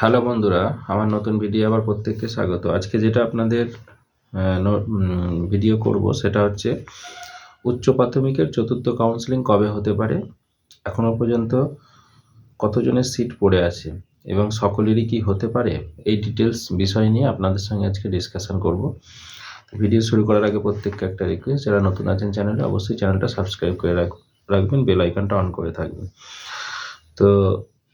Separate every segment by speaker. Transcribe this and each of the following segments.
Speaker 1: Hello বন্ধুরা, আমার নতুন ভিডিও আবার প্রত্যেককে স্বাগত। আজকে যেটা আপনাদের ভিডিও করব সেটা হচ্ছে, উচ্চ প্রাথমিকের চতুর্থ কাউন্সিলিং কবে হতে পারে, এখনও পর্যন্ত কতজনের সিট পড়ে আছে এবং সকলেরই কি হতে পারে, এই ডিটেলস বিষয় নিয়ে আপনাদের সঙ্গে আজকে ডিসকাশন করব। ভিডিও শুরু করার আগে প্রত্যেককে একটা রিকোয়েস্ট যারা নতুন আছেন চ্যানেলে অবশ্যই চ্যানেলটা সাবস্ক্রাইব করে রাখ- রাখবেন বেল আইকনটা অন করে থাকবেন। তো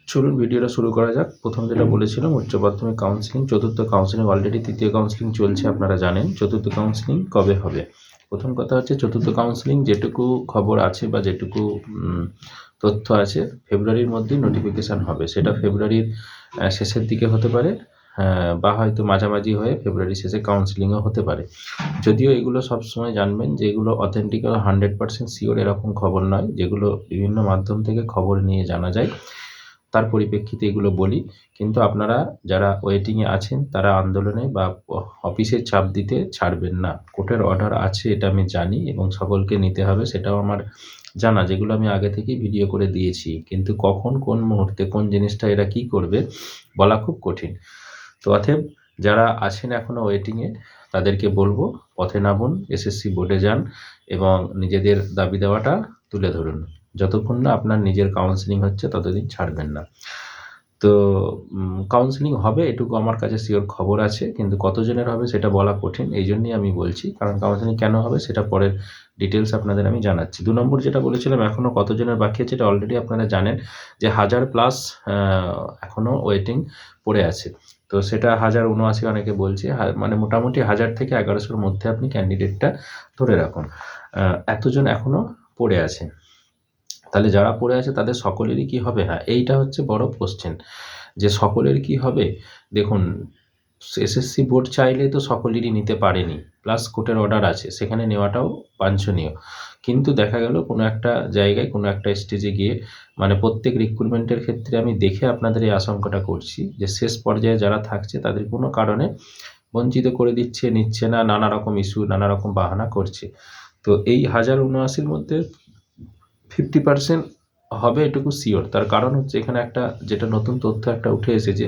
Speaker 1: চলুন ভিডিওটা শুরু করা যাক। প্রথম যেটা বলেছিলাম উচ্চ প্রাথমিক কাউন্সিলিং চতুর্থ কাউন্সিলিং অলরেডি তৃতীয় কাউন্সিলিং চলছে আপনারা জানেন। চতুর্থ কাউন্সিলিং কবে হবে? প্রথম কথা হচ্ছে চতুর্থ কাউন্সিলিং যেটুকু খবর আছে বা যেটুকু তথ্য আছে ফেব্রুয়ারির মধ্যেই নোটিফিকেশান হবে। সেটা ফেব্রুয়ারির শেষের দিকে হতে পারে বা হয়তো মাঝামাঝি হয়ে ফেব্রুয়ারি শেষে কাউন্সিলিংও হতে পারে। যদিও এগুলো সবসময় জানবেন যে এগুলো অথেন্টিক হান্ড্রেড পার্সেন্ট শিওর এরকম খবর নয় যেগুলো বিভিন্ন মাধ্যম থেকে খবর নিয়ে জানা যায়। তার পরিপ্রেক্ষিতে এগুলো বলি। কিন্তু আপনারা যারা ওয়েটিংয়ে আছেন, তারা আন্দোলনে বা অফিসে চাপ দিতে ছাড়বেন না। কোর্টের অর্ডার আছে, এটা আমি জানি এবং সকলকে নিতে হবে, সেটাও আমার জানা, যেগুলো আমি আগে থেকেই ভিডিও করে দিয়েছি। কিন্তু কখন, কোন মুহূর্তে, কোন জিনিসটা, এরা কি করবে, বলা খুব কঠিন। তো অতএব, যারা আছেন এখনও ওয়েটিংয়ে তাদেরকে বলব, পথে নামুন, এসএসসি বোর্ডে যান এবং নিজেদের দাবি দেওয়াটা তুলে ধরুন। যতক্ষণ না আপনার নিজের কাউন্সিলিং হচ্ছে, ততদিন ছাড়বেন না। তো কাউন্সিলিং হবে, এটুকু আমার কাছে শিওর খবর আছে, কিন্তু কতজনের হবে সেটা বলা কঠিন এই জন্যই আমি বলছি। কারণ কাউন্সিলিং কেন হবে সেটা পরের ডিটেলস আপনাদের আমি জানাচ্ছি। দু নম্বর যেটা বলেছিলাম এখনও কতজনের বাকি আছে, এটা অলরেডি আপনারা জানেন যে হাজার প্লাস এখনও ওয়েটিং পড়ে আছে। তো সেটা হাজার উনআশি অনেকে বলছে মানে মোটামুটি হাজার থেকে এগারোশোর মধ্যে আপনি ক্যান্ডিডেটটা ধরে রাখুন। এতজন এখনও পড়ে আছে। তাহলে যারা পড়ে আছে তাদের সকলেরই কি হবে? হ্যাঁ এইটা হচ্ছে বড় কোশ্চেন যে সকলের কি হবে? দেখুন এসএসসি বোর্ড চাইলে তো সকলেরই নিতে পারেনি। প্লাস কোর্টের অর্ডার আছে, সেখানে নেওয়াটাও বাঞ্ছনীয়। কিন্তু দেখা গেল কোনো একটা জায়গায়, কোনো একটা স্টেজে গিয়ে মানে প্রত্যেক রিক্রুটমেন্টের ক্ষেত্রে আমি দেখে আপনাদের এই আশঙ্কাটা করছি যে শেষ পর্যায়ে যারা থাকছে, তাদের কোনো কারণে বঞ্চিত করে দিচ্ছে, নিচ্ছে না, নানা রকম ইস্যু নানা রকম বাহানা করছে। তো এই হাজার উনআশির মধ্যে ফিফটি পার্সেন্ট হবে এটুকু শিওর তার কারণ হচ্ছে এখানে একটা যেটা নতুন তথ্য একটা উঠে এসেছে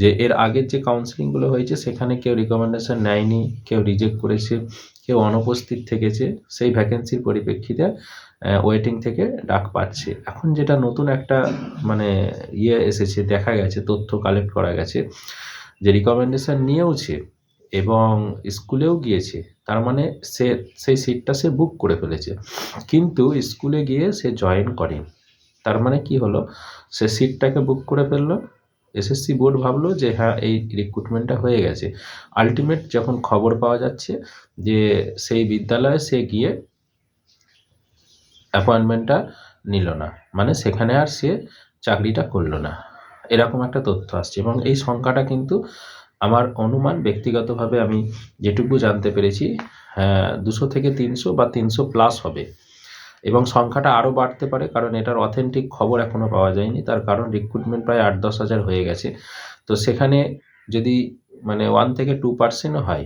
Speaker 1: যে এর আগের যে কাউন্সিলিংগুলো হয়েছে, সেখানে কেউ রিকমেন্ডেশন নেয়নি, কেউ রিজেক্ট করেছে, কেউ অনুপস্থিত থেকেছে, সেই ভ্যাকেন্সির পরিপ্রেক্ষিতে ওয়েটিং থেকে ডাক পাচ্ছে। এখন যেটা নতুন একটা মানে ইয়ে এসেছে, দেখা গেছে, তথ্য কালেক্ট করা গেছে, যে রিকমেন্ডেশন নিয়েওছে এবং স্কুলেও গিয়েছে। তার মানে সে, সেই সিটটা সে বুক করে ফেলেছে। কিন্তু স্কুলে গিয়ে সে জয়েন করে তার মানে কি হলো? সে সিটটাকে বুক করে ফেলল। এসএসসি বোর্ড ভাবলো যে হ্যাঁ এই রিক্রুটমেন্টটা হয়ে গেছে। আলটিমেট যখন খবর পাওয়া যাচ্ছে যে, সেই বিদ্যালয়ে সে গিয়ে অ্যাপয়েন্টমেন্টটা নিল না। মানে সেখানে আর সে চাকরিটা করল না। এরকম একটা তথ্য আসছে এবং এই সংখ্যাটা কিন্তু আমার অনুমান ব্যক্তিগতভাবে আমি যেটুকু জানতে পেরেছি দুশো থেকে তিনশো বা তিনশো প্লাস হবে। এবং সংখ্যাটা আরও বাড়তে পারে কারণ এটার অথেন্টিক খবর এখনও পাওয়া যায়নি। তার কারণ রিক্রুটমেন্ট প্রায় আট দশ হাজার হয়ে গেছে। তো সেখানে যদি মানে ওয়ান থেকে টু পার্সেন্টও হয়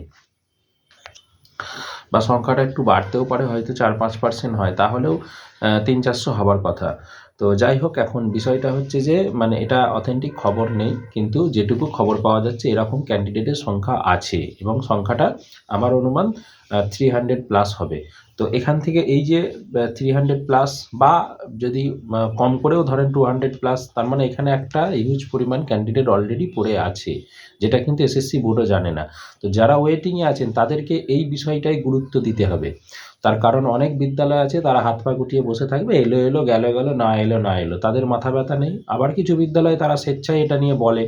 Speaker 1: বা সংখ্যাটা একটু বাড়তেও পারে, হয়তো চার পাঁচ পার্সেন্ট হয়, তাহলেও তিন চারশো হবার কথা। তো যাই হোক, এখন বিষয়টা হচ্ছে যে মানে এটা অথেন্টিক খবর নেই, কিন্তু যেটুকু খবর পাওয়া যাচ্ছে, এরকম ক্যান্ডিডেটের সংখ্যা আছে এবং সংখ্যাটা আমার অনুমান থ্রি হান্ড্রেড প্লাস হবে। তো এখান থেকে এই যে থ্রি হান্ড্রেড প্লাস বা যদি কম করেও ধরেন টু হান্ড্রেড প্লাস তার মানে এখানে একটা হিউজ পরিমাণ ক্যান্ডিডেট অলরেডি পড়ে আছে, যেটা কিন্তু এসএসসি বোর্ডও জানে না। তো যারা ওয়েটিংয়ে আছেন, তাদেরকে এই বিষয়টাই গুরুত্ব দিতে হবে। তার কারণ অনেক বিদ্যালয় আছে, তারা হাত পা গুটিয়ে বসে থাকবে, এলো এলো, গেলো গেলো, না এলো না এলো, তাদের মাথা ব্যথা নেই। আবার কিছু বিদ্যালয়ে তারা স্বেচ্ছায় এটা নিয়ে বলে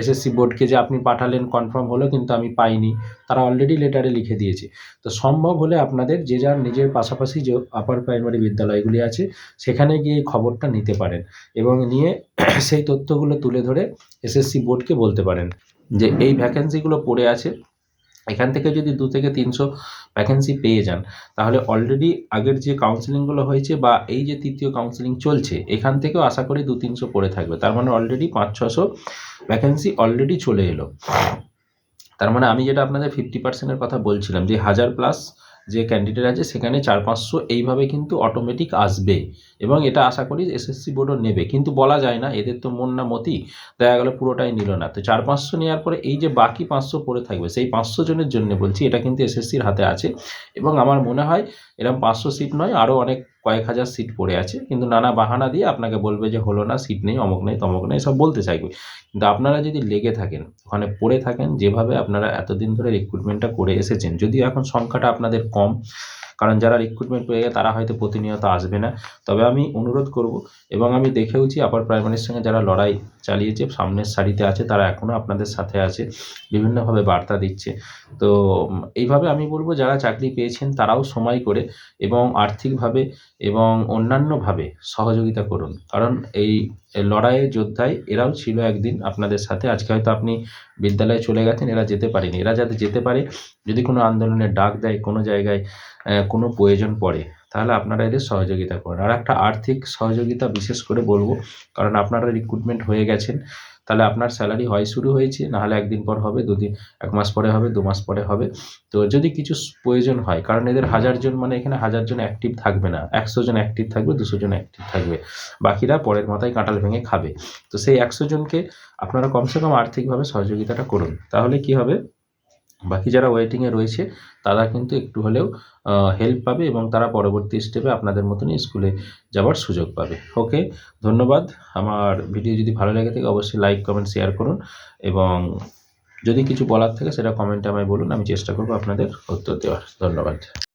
Speaker 1: এসএসসি বোর্ডকে যে আপনি পাঠালেন কনফার্ম হলো, কিন্তু আমি পাইনি। তারা অলরেডি লেটারে লিখে দিয়েছে। তো সম্ভব হলে আপনাদের যে যার নিজের পাশাপাশি যে আপার প্রাইমারি বিদ্যালয়গুলি আছে, সেখানে গিয়ে খবরটা নিতে পারেন এবং নিয়ে সেই তথ্যগুলো তুলে ধরে এসএসসি বোর্ডকে বলতে পারেন যে, এই ভ্যাকেন্সিগুলো পড়ে আছে এখান থেকে যদি দু থেকে তিনশো ভ্যাকেন্সি পেয়ে যান, তাহলে অলরেডি আগের যে কাউন্সেলিংগুলো হয়েছে বা এই যে তৃতীয় কাউন্সেলিং চলছে, এখান থেকেও আশা করি দু তিনশো পড়ে থাকবে। তার মানে অলরেডি পাঁচ, ছশো ভ্যাকেন্সি অলরেডি চলে এলো। তার মানে আমি যেটা আপনাদের ফিফটি পার্সেন্টের কথা বলছিলাম যে হাজার প্লাস যে ক্যান্ডিডেট আছে সেখানে চার পাঁচশো এইভাবে কিন্তু অটোমেটিক আসবে এবং এটা আশা করি এসএসসি বোর্ডও নেবে। কিন্তু বলা যায় না, এদের তো মন না মতি, দেখা গেলো পুরোটাই নিল না। তো চার পাঁচশো নেওয়ার পরে এই যে বাকি পাঁচশো পড়ে থাকবে, সেই পাঁচশো জনের জন্য বলছি, এটা কিন্তু এসএসসির হাতে আছে এবং আমার মনে হয় এরকম পাঁচশো সিট নয় আরও অনেক কয়েক হাজার সিট পড়ে আছে, কিন্তু নানা বাহানা দিয়ে আপনাকে বলবে যে, হলো না সিট নেই, অমুক নেই, তমক নেই সব বলতে চাইবে। কিন্তু আপনারা যদি লেগে থাকেন, ওখানে পড়ে থাকেন, যেভাবে আপনারা এতদিন ধরে রিক্রুটমেন্টটা করে এসেছেন, যদিও এখন সংখ্যাটা আপনাদের কম কারণ যারা রিক্রুটমেন্ট পেয়ে তারা হয়তো প্রতিনিয়ত আসবে না। তবে আমি অনুরোধ করব এবং আমি দেখেওছি আপার প্রাইমারির সঙ্গে যারা লড়াই চালিয়েছে, সামনের সারিতে আছে, তারা এখনও আপনাদের সাথে আছে, বিভিন্নভাবে বার্তা দিচ্ছে। তো এইভাবে আমি বলব, যারা চাকরি পেয়েছেন, তারাও সময় করে এবং আর্থিকভাবে এবং অন্যান্যভাবে সহযোগিতা করুন। কারণ এই লড়াইয়ের যোদ্ধায় এরাও ছিল একদিন আপনাদের সাথে। আজকে হয়তো আপনি বিদ্যালয়ে চলে গেছেন, এরা যেতে পারেনি। এরা যাতে যেতে পারে, যদি কোনো আন্দোলনের ডাক দেয়, কোনো জায়গায় কোনো প্রয়োজন পড়ে। তাহলে আপনারা এদের সহযোগিতা করেন। আর একটা আর্থিক সহযোগিতা বিশেষ করে বলব, কারণ আপনারা রিক্রুটমেন্ট হয়ে গেছেন, তাহলে আপনার স্যালারি হয় শুরু হয়েছে, নাহলে একদিন পর হবে, দুদিন, এক মাস পরে হবে, দু মাস পরে হবে। তো যদি কিছু প্রয়োজন হয়, কারণ এদের হাজার জন মানে এখানে হাজার জন অ্যাক্টিভ থাকবে না, একশো জন অ্যাক্টিভ থাকবে, দুশো জন অ্যাক্টিভ থাকবে। বাকিরা পরের মাথায় কাঁটাল ভেঙে খাবে। তো সেই একশো জনকে আপনারা কমসে কম আর্থিকভাবে সহযোগিতাটা করুন। তাহলে কি হবে? বাকি যারা ওয়েটিংয়ে রয়েছে, তারা কিন্তু একটু হলেও হেল্প পাবে এবং তারা পরবর্তী স্টেপে আপনাদের মতনই স্কুলে যাওয়ার সুযোগ পাবে। ওকে ধন্যবাদ। আমার ভিডিও যদি ভালো লেগে থাকে, অবশ্যই লাইক কমেন্ট শেয়ার করুন এবং যদি কিছু বলার থাকে, সেটা কমেন্টে আমায় বলুন, আমি চেষ্টা করব আপনাদের উত্তর দেওয়ার। ধন্যবাদ।